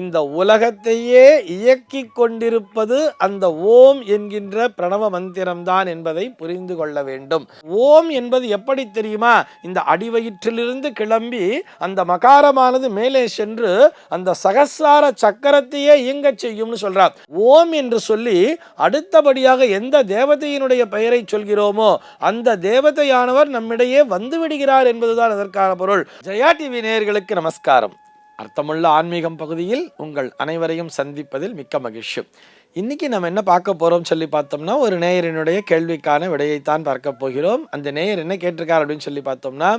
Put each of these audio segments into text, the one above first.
இந்த உலகத்தையே இயக்கி கொண்டிருப்பது அந்த ஓம் என்கின்ற பிரணவ மந்திரம்தான் என்பதை புரிந்து கொள்ள வேண்டும். ஓம் என்பது எப்படி தெரியுமா? இந்த அடிவயிற்றிலிருந்து கிளம்பி அந்த மகாரமானது மேலே சென்று அந்த சகசார சக்கரத்தையே இயங்கச் செய்யும்னு சொல்றார். ஓம் என்று சொல்லி அடுத்தபடியாக எந்த தேவதையினுடைய பெயரை சொல்கிறோமோ அந்த தேவதையானவர் நம்மிடையே வந்து விடுகிறார் என்பதுதான் அதற்கான பொருள். ஜெயா டிவி நேயர்களுக்கு நமஸ்காரம். அர்த்தமுள்ள ஆன்மீகம் பகுதியில் உங்கள் அனைவரையும் சந்திப்பதில் மிக்க மகிழ்ச்சி. இன்னைக்கு நம்ம என்ன பார்க்க போகிறோம் சொல்லி பார்த்தோம்னா ஒரு நேயரினுடைய கேள்விக்கான விடையைத்தான் பார்க்க போகிறோம். அந்த நேயர் என்ன கேட்டிருக்கார் அப்படின்னு சொல்லி பார்த்தோம்னா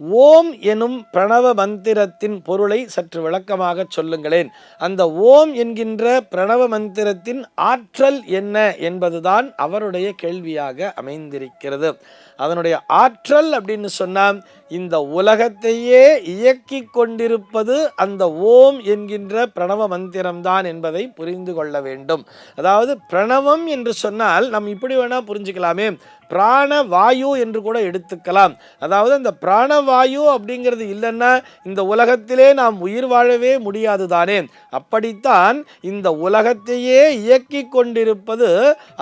ஓம் எனும் பிரணவ மந்திரத்தின் பொருளை சற்று விளக்கமாக சொல்லுங்களேன். அந்த ஓம் என்கின்ற பிரணவ மந்திரத்தின் ஆற்றல் என்ன என்பதுதான் அவருடைய கேள்வியாக அமைந்திருக்கிறது. அதனுடைய ஆற்றல் அப்படின்னு சொன்னால் இந்த உலகத்தையே இயக்கி கொண்டிருப்பது அந்த ஓம் என்கின்ற பிரணவ மந்திரம்தான் என்பதை புரிந்து கொள்ள வேண்டும். அதாவது பிரணவம் என்று சொன்னால் நம்ம இப்படி வேணால் புரிஞ்சுக்கலாமே. பிராண வாயு என்று கூட எடுத்துக்கலாம். அதாவது அந்த பிராணவாயு அப்படிங்கிறது இல்லைன்னா இந்த உலகத்திலே நாம் உயிர் வாழவே முடியாது தானே. அப்படித்தான் இந்த உலகத்தையே இயக்கி கொண்டிருப்பது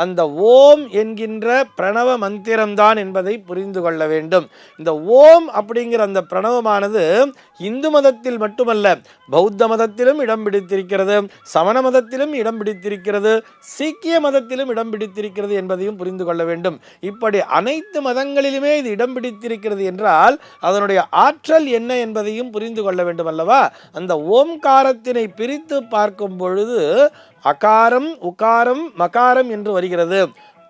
அந்த ஓம் என்கின்ற பிரணவ மந்திரம்தான் என்பதை புரிந்து கொள்ள வேண்டும். இந்த ஓம் அப்படிங்கிற அந்த பிரணவமானது இந்து மதத்தில் மட்டுமல்ல பௌத்த மதத்திலும் இடம் பிடித்திருக்கிறது சமண மதத்திலும் இடம் பிடித்திருக்கிறது சீக்கிய மதத்திலும் இடம் பிடித்திருக்கிறது என்பதையும் புரிந்து கொள்ள வேண்டும். இப்படி அனைத்து மதங்களிலுமே இது இடம் பிடித்திருக்கிறது என்றால் அதனுடைய ஆற்றல் என்ன என்பதையும் புரிந்து கொள்ள வேண்டும் அல்லவா? அந்த ஓம்காரத்தினை பிரித்து பார்க்கும் பொழுது அகாரம் உகாரம் மகாரம் என்று வருகிறது.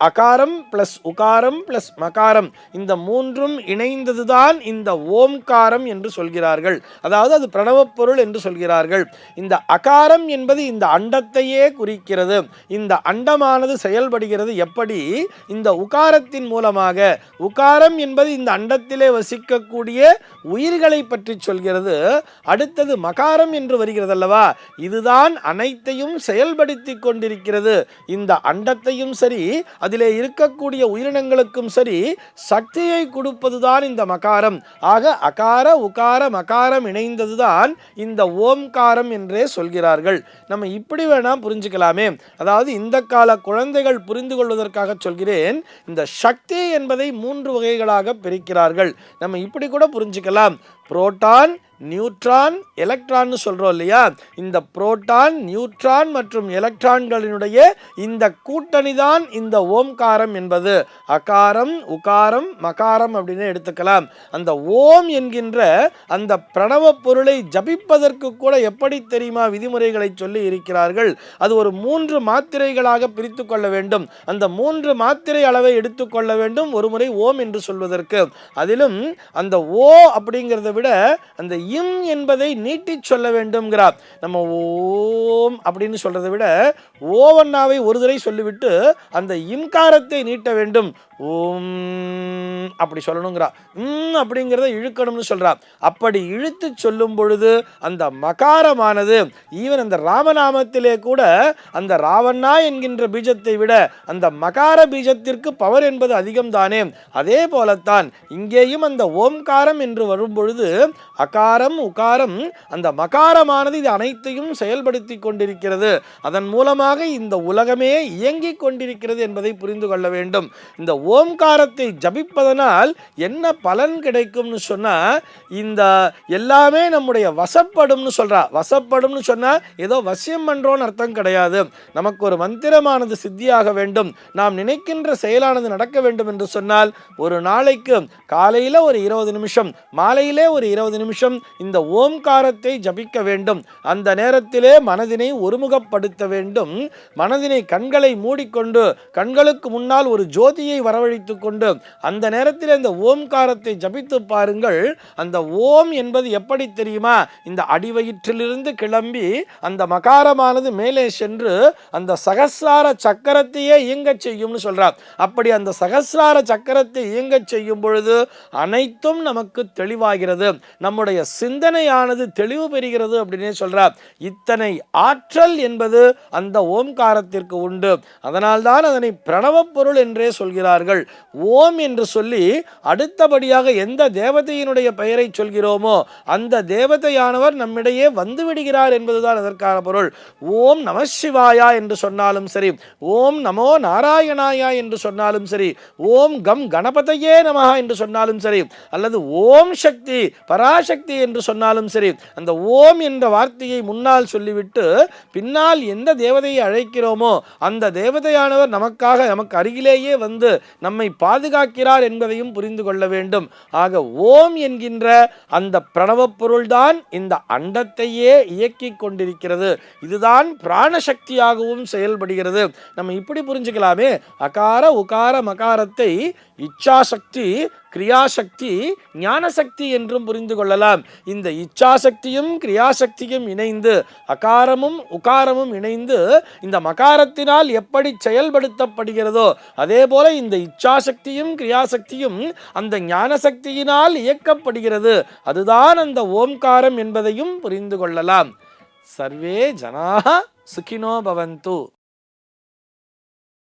அகாரம் பிளஸ் உகாரம் பிளஸ் மகாரம். இந்த மூன்றும் இணைந்ததுதான் இந்த ஓம்காரம் என்று சொல்கிறார்கள். அதாவது அது பிரணவப் பொருள் என்று சொல்கிறார்கள். இந்த அகாரம் என்பது இந்த அண்டத்தையே குறிக்கிறது. இந்த அண்டமானது செயல்படுகிறது எப்படி? இந்த உகாரத்தின் மூலமாக. உகாரம் என்பது இந்த அண்டத்திலே வசிக்கக்கூடிய உயிர்களை பற்றி சொல்கிறது. அடுத்தது மகாரம் என்று வருகிறது அல்லவா இதுதான் அனைத்தையும் செயல்படுத்தி கொண்டிருக்கிறது. இந்த அண்டத்தையும் சரி அதிலே இருக்கக்கூடிய உயிரினங்களுக்கும் சரி சக்தியை கொடுப்பதுதான் இந்த மகாரம். ஆக அகார உகார மகாரம் இணைந்ததுதான் இந்த ஓம்காரம் என்றே சொல்கிறார்கள். நம்ம இப்படி வேணாம் புரிஞ்சுக்கலாமே. அதாவது இந்த கால குழந்தைகள் புரிந்து கொள்வதற்காக சொல்கிறேன் இந்த சக்தி என்பதை மூன்று வகைகளாக பிரிக்கிறார்கள். நம்ம இப்படி கூட புரிஞ்சுக்கலாம். புரோட்டான் நியூட்ரான் எலக்ட்ரான்னு சொல்கிறோம் இல்லையா? இந்த புரோட்டான் நியூட்ரான் மற்றும் எலக்ட்ரான்களினுடைய இந்த கூட்டணி தான் இந்த ஓம்காரம் என்பது. அகாரம் உகாரம் மகாரம் அப்படின்னு எடுத்துக்கலாம். அந்த ஓம் என்கின்ற அந்த பிரணவ பொருளை ஜபிப்பதற்கு கூட எப்படி தெரியுமா விதிமுறைகளை சொல்லி இருக்கிறார்கள்? அது ஒரு மூன்று மாத்திரைகளாக பிரித்து கொள்ள வேண்டும். அந்த மூன்று மாத்திரை அளவை எடுத்துக்கொள்ள வேண்டும். ஒரு முறை ஓம் என்று சொல்வதற்கு. அதிலும் அந்த ஓ அப்படிங்கிறத விட அந்த இம் என்பதை நீட்டிச் சொல்ல வேண்டும்ங்கிறார். நம்ம ஓம் அப்படின்னு சொல்கிறத விட ஓவண்ணாவை ஒரு தடவை சொல்லிவிட்டு அந்த இம்காரத்தை நீட்ட வேண்டும். ஓம் அப்படி சொல்லணுங்கிறா ம் அப்படிங்கிறத இழுக்கணும்னு சொல்கிறா அப்படி இழுத்து சொல்லும் பொழுது அந்த மகாரமானது ஈவன் அந்த ராமநாமத்திலே கூட அந்த ராவண்ணா என்கின்ற பீஜத்தை விட அந்த மகார பீஜத்திற்கு பவர் என்பது அதிகம் தானே அதே போலத்தான் இங்கேயும் அந்த ஓம்காரம் என்று வரும் பொழுது அகாரம் உகாரம் அந்த மகாரமானது இது அனைத்தையும் செயல்படுத்தி கொண்டிருக்கிறது. அதன் மூலமாக இந்த உலகமே இயங்கிக் கொண்டிருக்கிறது என்பதை புரிந்து கொள்ள வேண்டும். இந்த ஓம்காரத்தை ஜபிப்பதனால் என்ன பலன் கிடைக்கும்னு சொன்னால் இந்த எல்லாமே நம்முடைய வசப்படும்னு சொல்கிறா வசப்படும்னு சொன்னால் ஏதோ வசியம் பண்ணுறோன்னு அர்த்தம் கிடையாது. நமக்கு ஒரு மந்திரமானது சித்தியாக வேண்டும். நாம் நினைக்கின்ற செயலானது நடக்க வேண்டும் என்று சொன்னால் ஒரு நாளைக்கு காலையில் ஒரு இருபது நிமிஷம் மாலையிலே ஒரு இருபது நிமிஷம் இந்த ஓம்காரத்தை ஜபிக்க வேண்டும். அந்த நேரத்திலே மனதினை ஒருமுகப்படுத்த வேண்டும். மனதினை கண்களை மூடிக்கொண்டு கண்களுக்கு முன்னால் ஒரு ஜோதியை வரவழைத்து கொண்டு அந்த நேரத்தில் இந்த ஓம்காரத்தை ஜபித்து பாருங்கள். அந்த ஓம் என்பது எப்படி தெரியுமா? இந்த அடிவயிற்றிலிருந்து கிளம்பி அந்த மகாரமானது மேலே சென்று அந்த சகசிரார சக்கரத்தையே இயங்கச் செய்யும்னு சொல்றார். அப்படி அந்த சகசிரார சக்கரத்தை இயங்கச் செய்யும் பொழுது அனைத்தும் நமக்கு தெளிவாகிறது. நம்முடைய சிந்தனையானது தெளிவு பெறுகிறது அப்படின்னே சொல்கிறார் இத்தனை ஆற்றல் என்பது அந்த ஓம்காரத்திற்கு உண்டு. அதனால்தான் அதனை பிரணவப் பொருள் என்றே சொல்கிறார்கள். ஓம் என்று சொல்லி அடுத்தபடியாக எந்த தேவதையினுடைய பெயரை சொல்கிறோமோ அந்த தேவதையானவர் நம்மிடையே வந்து விடுகிறார் என்பதுதான் அதற்கான பொருள். ஓம் நம சிவாயா என்று சொன்னாலும் சரி ஓம் நமோ நாராயணாயா என்று சொன்னாலும் சரி ஓம் கம் கணபதையே நமஹா என்று சொன்னாலும் சரி அல்லது ஓம் சக்தி பராசக்தி என்று சொன்னாலும் சரி அந்த ஓம் என்ற வார்த்தையை முன்னால் சொல்லிவிட்டு பின்னால் எந்த தேவதையை அழைக்கிறோமோ அந்த தேவதையானவர் நமக்காக நமக்கு அருகிலேயே வந்து நம்மை பாதுகாக்கிறார் என்பதையும் புரிந்து கொள்ள வேண்டும். ஆக ஓம் என்கின்ற அந்த பிரணவப் பொருள்தான் இந்த அண்டத்தையே இயக்கி கொண்டிருக்கிறது. இதுதான் பிராணசக்தியாகவும் செயல்படுகிறது. நம்ம இப்படி புரிஞ்சுக்கலாமே. அகார உகார மகாரத்தை இச்சாசக்தி கிரியாசக்தி ஞானசக்தி என்றும் புரிந்து கொள்ளலாம். இந்த இச்சாசக்தியும் கிரியாசக்தியும் இணைந்து அகாரமும் உகாரமும் இணைந்து இந்த மகாரத்தினால் எப்படி செயல்படுத்தப்படுகிறதோ அதே போல இந்த இச்சாசக்தியும் கிரியாசக்தியும் அந்த ஞானசக்தியினால் இயக்கப்படுகிறது. அதுதான் அந்த ஓம்காரம் என்பதையும் புரிந்து கொள்ளலாம். சர்வே ஜனாக சுகினோ பவந்து.